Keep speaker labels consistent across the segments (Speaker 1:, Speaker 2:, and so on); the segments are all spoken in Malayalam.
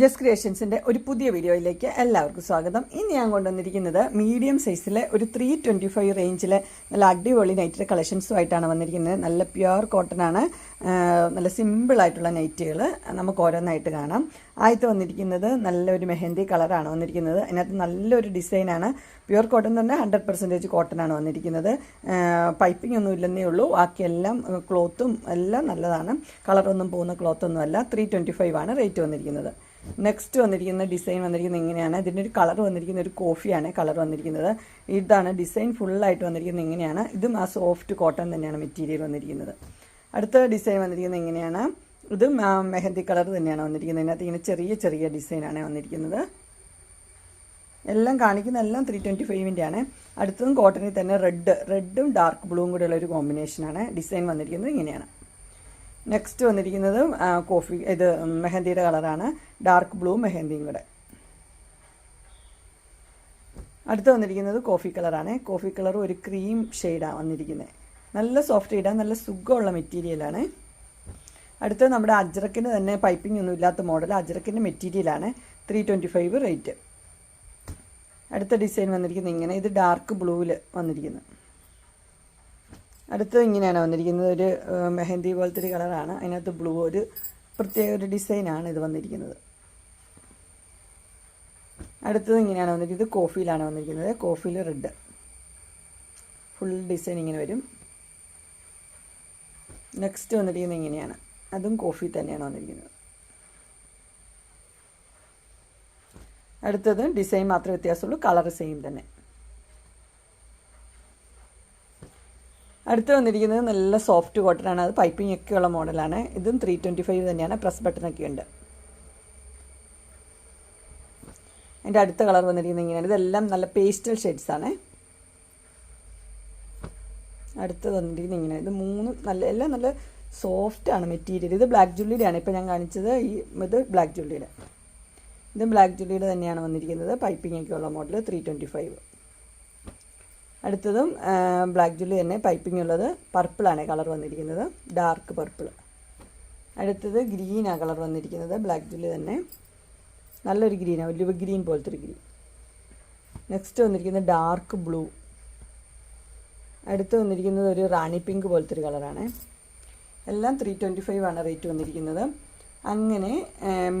Speaker 1: ജസ് ക്രിയേഷൻസിന്റെ ഒരു പുതിയ വീഡിയോയിലേക്ക് എല്ലാവർക്കും സ്വാഗതം. ഇന്ന് ഞാൻ കൊണ്ടുവന്നിരിക്കുന്നത് മീഡിയം സൈസിലെ ഒരു ത്രീ ട്വന്റി ഫൈവ് റേഞ്ചിലെ നല്ല അടിപൊളി നൈറ്റിന്റെ കളക്ഷൻസുമായിട്ടാണ് വന്നിരിക്കുന്നത്. നല്ല പ്യുവർ കോട്ടൺ ആണ്. നല്ല സിമ്പിളായിട്ടുള്ള നൈറ്റുകൾ നമുക്ക് ഓരോന്നായിട്ട് കാണാം. ആദ്യത്തെ വന്നിരിക്കുന്നത് നല്ലൊരു മെഹന്തി കളറാണ് വന്നിരിക്കുന്നത്. അതിനകത്ത് നല്ലൊരു ഡിസൈനാണ്. പ്യുവർ കോട്ടൺ തന്നെ ഹൺഡ്രഡ് പെർസെന്റേജ് കോട്ടനാണ് വന്നിരിക്കുന്നത്. പൈപ്പിംഗ് ഒന്നും ഇല്ലെന്നേ ഉള്ളൂ. ബാക്കിയെല്ലാം ക്ലോത്തും എല്ലാം നല്ലതാണ്. കളറൊന്നും പോകുന്ന ക്ലോത്തൊന്നും അല്ല. ത്രീ ട്വന്റി ഫൈവ് ആണ് റേറ്റ് വന്നിരിക്കുന്നത്. നെക്സ്റ്റ് വന്നിരിക്കുന്ന ഡിസൈൻ വന്നിരിക്കുന്നത് ഇങ്ങനെയാണ്. ഇതിന്റെ ഒരു കളർ വന്നിരിക്കുന്ന ഒരു കോഫിയാണ് കളർ വന്നിരിക്കുന്നത്. ഇതാണ് ഡിസൈൻ ഫുള്ളായിട്ട് വന്നിരിക്കുന്നത് ഇങ്ങനെയാണ്. ഇതും ആ സോഫ്റ്റ് കോട്ടൺ തന്നെയാണ് മെറ്റീരിയൽ വന്നിരിക്കുന്നത്. അടുത്ത ഡിസൈൻ വന്നിരിക്കുന്നത് ഇങ്ങനെയാണ്. ഇതും മെഹന്തി കളർ തന്നെയാണ് വന്നിരിക്കുന്നത്. ഇതിനകത്ത് ഇങ്ങനെ ചെറിയ ചെറിയ ഡിസൈനാണ് വന്നിരിക്കുന്നത്. എല്ലാം കാണിക്കുന്ന എല്ലാം ത്രീ ട്വന്റി ഫൈവിന്റെ ആണ് അടുത്തതും കോട്ടണിൽ തന്നെ റെഡ് റെഡും ഡാർക്ക് ബ്ലൂവും കൂടെ ഉള്ളൊരു കോമ്പിനേഷനാണ് ഡിസൈൻ വന്നിരിക്കുന്നത്. ഇങ്ങനെയാണ്. നെക്സ്റ്റ് വന്നിരിക്കുന്നത് കോഫി ഇത് മെഹന്തിയുടെ കളറാണ് ഡാർക്ക് ബ്ലൂ മെഹന്തിയും കൂടെ. അടുത്ത് വന്നിരിക്കുന്നത് കോഫി കളറാണ് കോഫി കളർ ഒരു ക്രീം ഷെയ്ഡാണ് വന്നിരിക്കുന്നത്. നല്ല സോഫ്റ്റ് ഇടാൻ നല്ല സുഖമുള്ള മെറ്റീരിയലാണ് അടുത്തത് നമ്മുടെ അജ്രക്കിന് തന്നെ പൈപ്പിംഗ് ഒന്നും ഇല്ലാത്ത മോഡൽ അജ്രക്കിന്റെ മെറ്റീരിയലാണ് ത്രീ ട്വന്റി ഫൈവ് റേറ്റ് അടുത്ത ഡിസൈൻ വന്നിരിക്കുന്നത് ഇങ്ങനെ. ഇത് ഡാർക്ക് ബ്ലൂവിൽ വന്നിരിക്കുന്നത് അടുത്തത് ഇങ്ങനെയാണ് വന്നിരിക്കുന്നത്. ഒരു മെഹന്തി പോലത്തെ ഒരു കളറാണ് അതിനകത്ത് ബ്ലൂ ഒരു പ്രത്യേക ഒരു ഡിസൈനാണ് ഇത് വന്നിരിക്കുന്നത്. അടുത്തത് ഇങ്ങനെയാണ് വന്നിരിക്കുന്നത്. ഇത് കോഫിയിലാണ് വന്നിരിക്കുന്നത്. കോഫിയിൽ റെഡ് ഫുൾ ഡിസൈൻ ഇങ്ങനെ വരും. നെക്സ്റ്റ് വന്നിരിക്കുന്നത് ഇങ്ങനെയാണ്. അതും കോഫി തന്നെയാണ് വന്നിരിക്കുന്നത്. അടുത്തത് ഡിസൈൻ മാത്രമേ വ്യത്യാസമുള്ളൂ കളർ സെയിം തന്നെ. അടുത്ത് വന്നിരിക്കുന്നത് നല്ല സോഫ്റ്റ് കോട്ടൺ ആണ്. അത് പൈപ്പിംഗ് ഒക്കെയുള്ള മോഡലാണ്. ഇതും ത്രീ ട്വന്റി ഫൈവ് തന്നെയാണ്. പ്രസ് ബട്ടണൊക്കെ ഉണ്ട്. അതിന്റെ അടുത്ത കളർ വന്നിരിക്കുന്നത് ഇങ്ങനെയാണ്. ഇതെല്ലാം നല്ല പേസ്റ്റൽ ഷെയ്ഡ്സാണ് അടുത്തത് വന്നിരിക്കുന്നത് ഇങ്ങനെയാണ് ഇത് മൂന്ന് നല്ല എല്ലാം നല്ല സോഫ്റ്റ് ആണ് മെറ്റീരിയൽ ഇത് ബ്ലാക്ക് ജുള്ളിയുടെ ഇപ്പോൾ ഞാൻ കാണിച്ചത് ഈ ഇത് ബ്ലാക്ക് ജുള്ളിയുടെ. ഇത് ബ്ലാക്ക് ജുള്ളിയുടെ തന്നെയാണ് വന്നിരിക്കുന്നത്. പൈപ്പിംഗ് ഒക്കെ ഉള്ള മോഡൽ ത്രീ ട്വന്റി ഫൈവ് അടുത്തതും ബ്ലാക്ക് ജുള്ളി തന്നെ. പൈപ്പിംഗ് ഉള്ളത് പർപ്പിളാണ് കളർ വന്നിരിക്കുന്നത്. ഡാർക്ക് പർപ്പിൾ അടുത്തത് ഗ്രീനാണ് കളർ വന്നിരിക്കുന്നത്. ബ്ലാക്ക് ജുള്ളി തന്നെ. നല്ലൊരു ഗ്രീനാണ് വലിയ ഗ്രീൻ പോലത്തെ ഒരു ഗ്രീൻ നെക്സ്റ്റ് വന്നിരിക്കുന്നത് ഡാർക്ക് ബ്ലൂ അടുത്ത് വന്നിരിക്കുന്നത് ഒരു റാണി പിങ്ക് പോലത്തെ ഒരു കളറാണ് എല്ലാം ത്രീ ട്വന്റി ഫൈവ് ആണ് റേറ്റ് വന്നിരിക്കുന്നത്. അങ്ങനെ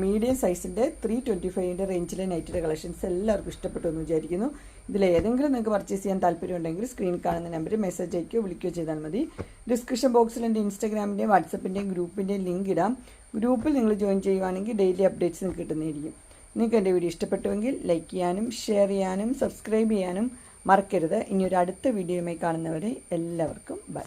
Speaker 1: മീഡിയം സൈസിന്റെ ത്രീ ട്വന്റി ഫൈവിന്റെ റേഞ്ചിലെ നൈറ്റിന്റെ കളക്ഷൻസ് എല്ലാവർക്കും ഇഷ്ടപ്പെട്ടു എന്ന് വിചാരിക്കുന്നു. ഇതിൽ ഏതെങ്കിലും നിങ്ങൾക്ക് പർച്ചേസ് ചെയ്യാൻ താല്പര്യമുണ്ടെങ്കിൽ സ്ക്രീൻ കാണുന്ന നമ്പർ മെസ്സേജ് അയക്കുകയോ വിളിക്കുകയോ ചെയ്താൽ മതി. ഡിസ്ക്രിപ്ഷൻ ബോക്സിൽ എന്റെ ഇൻസ്റ്റാഗ്രാമിന്റെയും വാട്സപ്പിന്റെയും ഗ്രൂപ്പിന്റെയും ലിങ്ക് ഇടാം. ഗ്രൂപ്പിൽ നിങ്ങൾ ജോയിൻ ചെയ്യുവാണെങ്കിൽ ഡെയിലി അപ്ഡേറ്റ്സ് നിങ്ങൾക്ക് കിട്ടുന്നതായിരിക്കും. നിങ്ങൾക്ക് എന്റെ വീഡിയോ ഇഷ്ടപ്പെട്ടുവെങ്കിൽ ലൈക്ക് ചെയ്യാനും ഷെയർ ചെയ്യാനും സബ്സ്ക്രൈബ് ചെയ്യാനും മറക്കരുത്. ഇനി ഒരു അടുത്ത വീഡിയോയുമായി കാണുന്നവരെ എല്ലാവർക്കും ബൈ